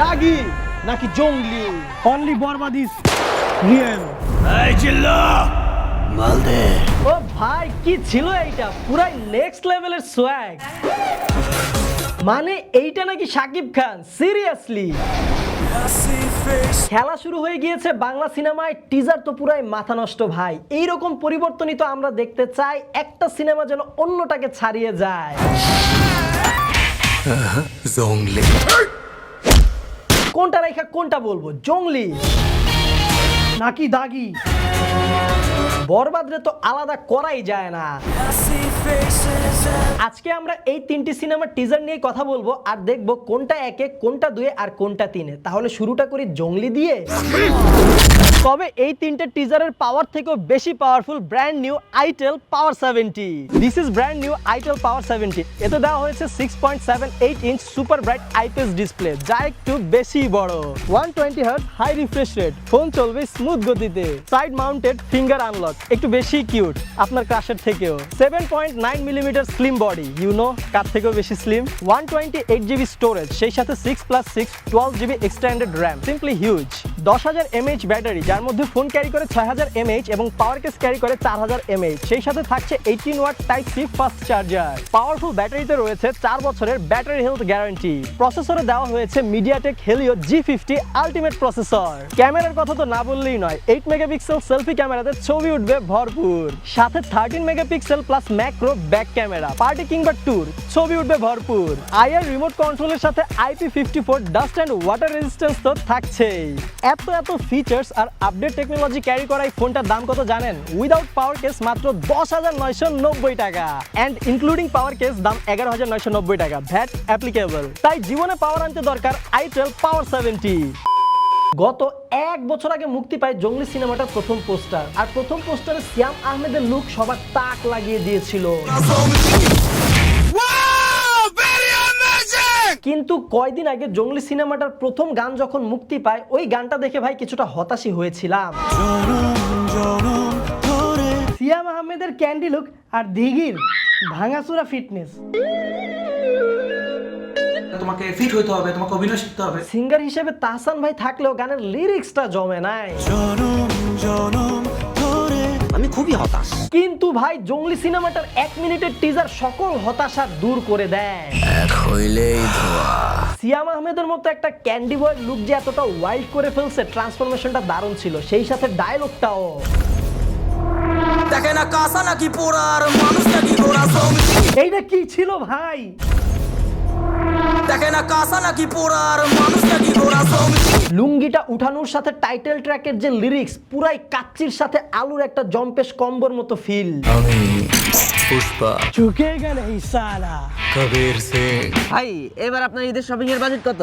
দাগি নাকি Jongli? Only বরবাদিস real. ও ভাই কি ছিল এইটা? পুরাই নেক্সট লেভেলের সোয়াগ মানে এইটা নাকি সাকিব খান? সিরিয়াসলি খেলা শুরু হয়ে গিয়েছে বাংলা সিনেমায়। টিজার তো পুরাই মাথা নষ্ট ভাই। এই রকম পরিবর্তনই তো আমরা দেখতে চাই। একটা সিনেমা যেন অন্যটাকে ছাড়িয়ে যায়। জংলি কোনটা রেখা, কোনটা বলব? জংলি নাকি দাগি? বরবাদরে তো আলাদা করাই যায় না। আজকে আমরা এই তিনটি সিনেমার টিজার নিয়ে কথা বলব আর দেখব কোনটা একে, কোনটা দুয়ে আর কোনটা তিনে। তাহলে শুরুটা করি জংলি দিয়ে। তবে এই তিনটে টিজারের পাওয়ার থেকেও বেশি powerful brand new itel power seventy this is brand new itel power seventy এতে দেওয়া হয়েছে six point seven eight inch super bright IPS display যা একটু বেশি বড়। One twenty hertz high refresh rate phone চলবে স্মুথ গতিতে। সাইড মাউন্টেড ফিঙ্গার আনলক একটু বেশি কিউট আপনার ক্রাশের থেকেও। Seven point nine millimetre slim body you know কার থেকেও বেশি slim one twenty eight GB storage সেই সাথে six plus six twelve GB extended RAM simply huge দশ হাজার এমএইচ ব্যাটারি যার মধ্যে ফোন ক্যারি করে ছয় হাজার এমএইচ এবং পাওয়ার কেস ক্যারি করে চার হাজার এমএইচ সেই সাথে থাকছে eighteen watt type C fast charger powerful ব্যাটারিতে রয়েছে চার বছরের ব্যাটারি হেলথ গ্যারান্টি প্রসেসরে দেওয়া হয়েছে MediaTek Helio G fifty ultimate processor ক্যামেরার কথা তো না বললেই নয় এইট মেগাপিক্সেল সেলফি ক্যামেরাতে ছবি উঠবে ভরপুর। সাথে thirteen megapixel plus macro back camera party কিংবা ট্যুর ছবি উঠবে ভরপুর। আইআর রিমোট কন্ট্রোলের সাথে IP fifty four dust and water resistance তো থাকছেই। এত এত ফিচার্স আর আপডেট টেকনোলজি ক্যারি করা এই ফোনটার দাম কত জানেন? উইদাউট পাওয়ার কেস মাত্র দশ হাজার নয়শো নব্বই টাকা। অ্যান্ড ইনক্লুডিং পাওয়ার কেস দাম এগারো হাজার নয়শো নব্বই টাকা। ভ্যাট অ্যাপ্লিকেবল তাই জীবনে পাওয়ার আনতে দরকার আই আইটেল পাওয়ার সেভেন্টি গত এক বছর আগে মুক্তি পায় জঙ্গলি সিনেমাটার প্রথম পোস্টার। আর প্রথম পোস্টারে সিয়াম আহমেদের লুক সবার তাক লাগিয়ে দিয়েছিল। কিন্তু কয়দিন আগে জঙ্গলি সিনেমাটার প্রথম গান যখন মুক্তি পায় ওই গানটা দেখে ভাই কিছুটা হতাশই হয়েছিলাম। সিয়াম আহমেদের ক্যান্ডি লুক আর দিঘির ভাঙাচুরা ফিটনেস। তোমাকে ফিট হইতে হবে তোমাকে অভিনয় শিখতে হবে। সিঙ্গার হিসেবে তাহসান ভাই থাকলেও গানের লিরিক্সটা জমে নাই। আমি খুবই হতাশ। কিন্তু ভাই জঙ্গলি সিনেমাটার এক মিনিটের টিজার সকল হতাশা দূর করে দেয়। হইলেই ধোয়া সিয়াম আহমেদের মতো একটা ক্যান্ডি বয় লুক যে এতটা ওয়াইল্ড করে ফেলছে ট্রান্সফরমেশনটা দারুণ ছিল। সেই সাথে ডায়লগটাও দেখে না কাঁসা নাকি পোড়ার মানুষ নাকি ঘোড়া এইটা কি ছিল ভাই? দেখে না কাঁসা নাকি পোড়ার মানুষ নাকি ঘোড়া লুঙ্গিটা উঠানোর সাথে টাইটেল ট্র্যাকের যে লিরিক্স পুরাই কাচ্চির সাথে আলুর একটা জম্পেশ কম্বর মতো ফিল আমি পুষ্পা। চুকে গেলে সালা। কবির সিং। ভাই এবার আপনার ঈদের শপিং এর বাজেট কত?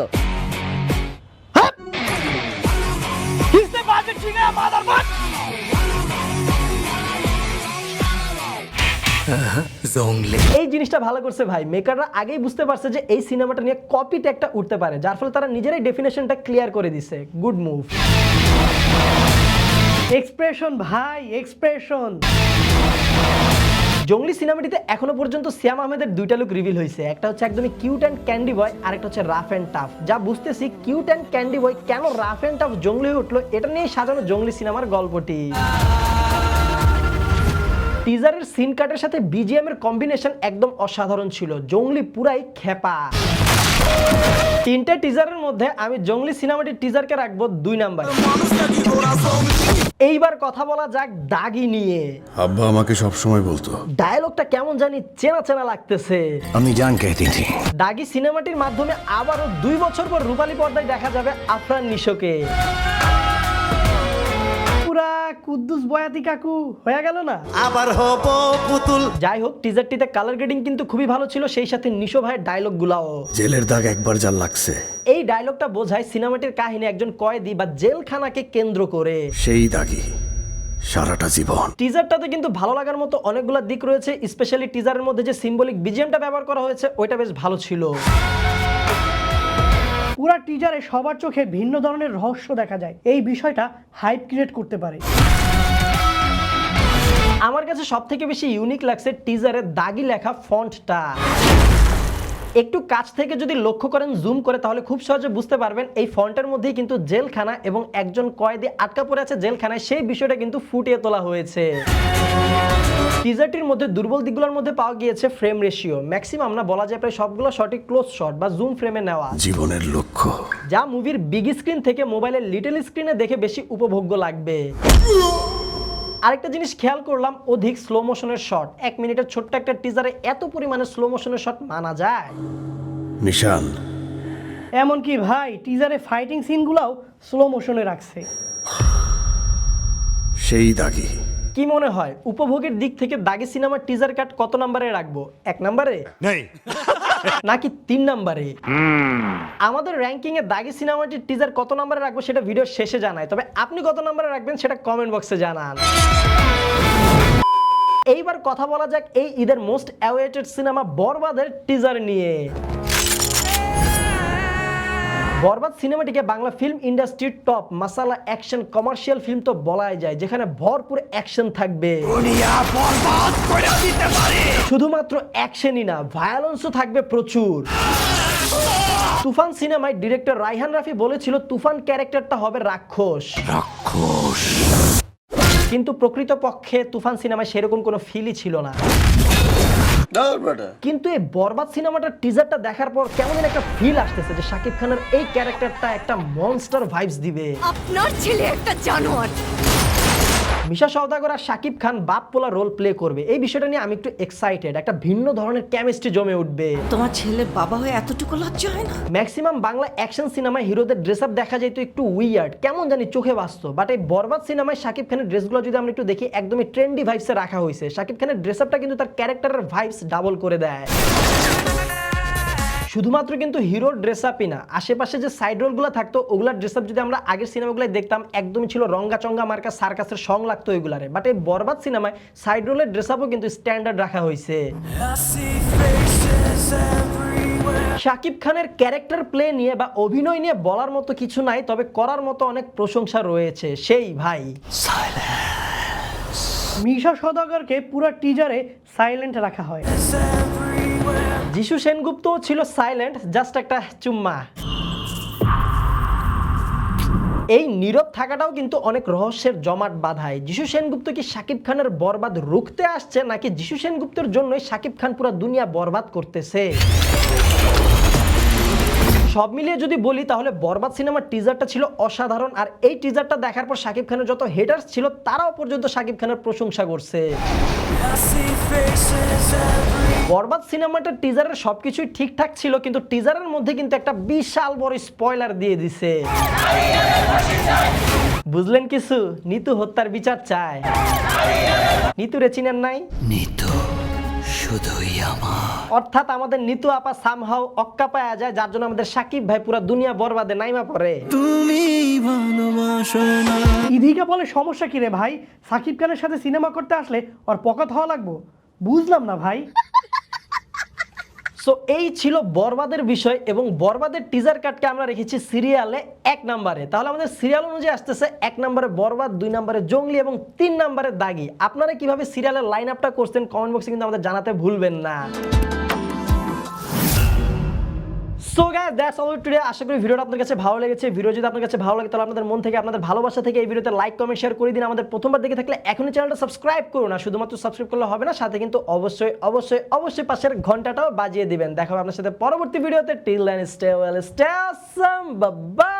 এই জিনিসটা ভালো করছে ভাই। মেকাররা আগেই বুঝতে পারছে যে এই সিনেমাটা নিয়ে কপি ট্যাগটা উঠতে পারে, যার ফলে তারা নিজেরাই ডেফিনেশনটা ক্লিয়ার করে দিছে। গুড মুভ এক্সপ্রেশন ভাই এক্সপ্রেশন জঙ্গলি সিনেমাটিতে এখনও পর্যন্ত সিয়াম আহমেদের দুইটা লুক রিভিল হয়েছে। একটা হচ্ছে একদমই কিউট অ্যান্ড ক্যান্ডি বয় আর একটা হচ্ছে রাফ অ্যান্ড টাফ যা বুঝতেছি কিউট অ্যান্ড ক্যান্ডি বয় কেন রাফ অ্যান্ড টাফ জঙ্গলি হয়ে উঠল, এটা নিয়ে সাজানো জঙ্গলি সিনেমার গল্পটি। টিজারের সিন কাটের সাথে বিজিএম এর কম্বিনেশন একদম অসাধারণ ছিল। জঙ্গলি পুরাই খেপা। তিনটে টিজারের মধ্যে আমি জঙ্গলি সিনেমাটির টিজারকে রাখব দুই নাম্বার। এইবার কথা বলা যাক দাগি নিয়ে। আব্বা আমাকে সব সময় বলতো। ডায়লগটা কেমন জানি চেনা চেনা লাগতেছে। আমি জান কে থি দাগি সিনেমাটির মাধ্যমে আবারও দুই বছর পর রূপালী পর্দায় দেখা যাবে আফরান নিশোকে। পুরা কুদ্দুস বয়াতি কাকু হয়ে গেল না? আবার হব পুতুল। যাই হোক টিজারটিতে কালার গ্রেডিং কিন্তু খুবই ভালো ছিল সেই সাথে নিশো ভাইয়ের ডায়লগগুলাও জেলের দাগ একবার যা লাগছে। এই ডায়লগটা বোঝায় সিনেমাটির কাহিনী একজন কয়েদি বা জেলখানাকে কেন্দ্র করে। সেই দাগই সারাটা জীবন। টিজারটাতে কিন্তু ভালো লাগার মতো অনেকগুলো দিক রয়েছে স্পেশালি টিজারের মধ্যে যে সিম্বলিক বিজিএমটা ব্যবহার করা হয়েছে ওইটা বেশ ভালো ছিল। পুরা টিজারে সবার চোখে ভিন্ন ধরনের রহস্য দেখা যায়। এই বিষয়টা হাইপ ক্রিয়েট করতে পারে। আমার কাছে সব থেকে বেশি ইউনিক লাগছে টিজারে দাগি লেখা ফন্টটা একটু কাছ থেকে যদি লক্ষ্য করেন জুম করে তাহলে খুব সহজে বুঝতে পারবেন এই ফন্টের মধ্যেই কিন্তু জেলখানা এবং একজন কয়েদি আটকা পড়ে আছে জেলখানায়। সেই বিষয়টা কিন্তু ফুটিয়ে তোলা হয়েছে। টিজারটির মধ্যে দুর্বল দিকগুলোর মধ্যে পাওয়া গিয়েছে ফ্রেম রেশিও ম্যাক্সিমাম না বলা যায় প্রায় সবগুলো সঠিক ক্লোজ শট বা জুম ফ্রেমে নেওয়া। জীবনের লক্ষ্য। যা মুভির বিগ স্ক্রিন থেকে মোবাইলের লিটল স্ক্রিনে দেখে বেশি উপভোগ্য লাগবে। আরেকটা জিনিস খেয়াল করলাম অধিক স্লো মোশনের শট এক মিনিটের ছোট্ট একটা টিজারে এত পরিমাণে স্লো মোশনের শট মানা যায়। নিশান এমনকি ভাই টিজারে ফাইটিং সিনগুলোও স্লো মোশনে রাখছে। সেই দাগি। কি মনে হয় উপভোগের দিক থেকে দাগি সিনেমার টিজার কাট কত নম্বরে রাখব? এক নম্বরে নাকি তিন নম্বরে? আমাদের র্যাঙ্কিং এ দাগি সিনেমাটির টিজার কত নম্বরে রাখব সেটা ভিডিওর শেষে জানাই। তবে আপনি কত নম্বরে রাখবেন সেটা কমেন্ট বক্সে জানান। এইবার কথা বলা যাক এই ঈদের মোস্ট অ্যাওয়েটেড সিনেমা বরবাদের টিজার নিয়ে। বরবাদ সিনেমাটিকে বাংলা ফিল্ম ইন্ডাস্ট্রির top masala action commercial film তো বলাই যায় যেখানে ভরপুর অ্যাকশন থাকবে। শুধুমাত্র অ্যাকশনই না ভায়োলেন্সও থাকবে প্রচুর। তুফান সিনেমায় ডিরেক্টর রাইহান রাফি বলেছিল তুফান ক্যারেক্টারটা হবে রাক্ষস। রাক্ষস। কিন্তু প্রকৃতপক্ষে তুফান সিনেমায় সেরকম কোনো ফিলই ছিল না। কিন্তু এই বরবাদ সিনেমাটার টিজারটা দেখার পর কেমন যেন একটা ফিল আসতেছে যে শাকিব খানের এই ক্যারেক্টারটা একটা মনস্টার ভাইবস দিবে। আপনার ছেলে একটা জানোয়ার। মিশা সওদাগর আর শাকিব খান বাপ পোলা রোল প্লে করবে। এই বিষয়টা নিয়ে আমি একটু এক্সাইটেড একটা ভিন্ন ধরনের কেমিস্ট্রি জমে উঠবে। তোমার ছেলে বাবা হয়ে এতটুকু লজ্জা হয় না? ম্যাক্সিমাম বাংলা অ্যাকশন সিনেমায় হিরোদের ড্রেস আপ দেখা যায় তো একটু উইয়ার্ড কেমন জানি চোখে বাস্ত বাট এই বরবাদ সিনেমায় শাকিব খানের ড্রেসগুলো যদি আমরা একটু দেখি একদমই ট্রেন্ডি ভাইবসে রাখা হয়েছে। শাকিব খানের ড্রেস আপটা কিন্তু তার ক্যারেক্টারের ভাইবস ডাবল করে দেয়। শুধুমাত্র কিন্তু হিরোর ড্রেস আপই না আশেপাশে যে সাইড রোলগুলো থাকতো ওগুলার ড্রেস আপ যদি আমরা আগের সিনেমাগুলো দেখতাম একদমই ছিল রঙ্গা চঙ্গা মার্কা সার্কাসের সং লাগতো ওইগুলারে বাট এই বরবাদ সিনেমায় সাইড রোলের ড্রেস আপও কিন্তু স্ট্যান্ডার্ড রাখা হয়েছে শাকিব খানের ক্যারেক্টার প্লে নিয়ে বা অভিনয় নিয়ে বলার মতো কিছু নাই তবে করার মতো অনেক প্রশংসা রয়েছে। সেই ভাই। মিশা সদাগরকে পুরো টিজারে সাইলেন্ট রাখা হয়। যিশু সেনগুপ্ত ছিল সাইলেন্ট জাস্ট একটা চুম্মা। এই নীরব থাকাটাও কিন্তু অনেক রহস্যের জমাট বাঁধায়। যিশু সেনগুপ্ত কি শাকিব খানের বরবাদ রুখতে আসছে, নাকি যিশু সেনগুপ্তের জন্যই শাকিব খান পুরো দুনিয়া বরবাদ করতেছে? সব মিলিয়ে যদি বলি, তাহলে বরবাদ সিনেমার টিজারটা ছিল অসাধারণ, আর এই টিজারটা দেখার পর শাকিব খানের যত হেটার্স ছিল, তারাও পর্যন্ত শাকিব খানের প্রশংসা করছে। বরবাদ সিনেমাটার টিজারের সবকিছুই ঠিকঠাক ছিল কিন্তু টিজারের মধ্যে কিন্তু একটা বিশাল বড় স্পয়লার দিয়ে দিছে। বুঝলেন কিছু? নিতু হত্যার বিচার চায়। নিতু রে চিনেন নাই? নিতু শুধুই আমার। অর্থাৎ আমাদের নিতু আপা সামহাও অক্কা পায়া যায় যার জন্য আমাদের সাকিব ভাই পুরো দুনিয়া বরবাদে নাইমা পড়ে। তুমি ভালোবাসো না। ইধিকা বলে সমস্যা কি রে ভাই? সাকিব খানের সাথে সিনেমা করতে আসলে ওর পকাত হওয়া লাগবো? বুঝলাম না ভাই। সো এই ছিল বরবাদের বিষয় এবং বরবাদের টিজার কাটকে আমরা রেখেছি সিরিয়ালে এক নাম্বারে। তাহলে আমাদের সিরিয়াল অনুযায়ী আসতেছে এক নম্বরে বরবাদ, দুই নম্বরে জঙ্গলি এবং তিন নম্বরে দাগি। আপনারা কীভাবে সিরিয়ালের লাইন আপটা করছেন কমেন্ট বক্সে কিন্তু আমাদের জানাতে ভুলবেন না। So guys that's all today আশা করি ভিডিওটা আপনার কাছে ভালো লেগেছে। ভিডিও যদি আপনার কাছে ভালো লাগে, তাহলে আপনাদের মন থেকে, আপনাদের ভালোবাসা থেকে এই ভিডিওতে লাইক কমেন্ট শেয়ার করে দিন। আমাদের প্রথমবার দেখে থাকলে এখনই চ্যানেলটা সাবস্ক্রাইব করুন। না শুধুমাত্র সাবস্ক্রাইব করলে হবে না, সাথে কিন্তু অবশ্যই অবশ্যই অবশ্যই পাশের ঘন্টাটাও বাজিয়ে দিবেন। দেখা হবে আপনার সাথে পরবর্তী ভিডিওতে। Till then stay well stay বাবা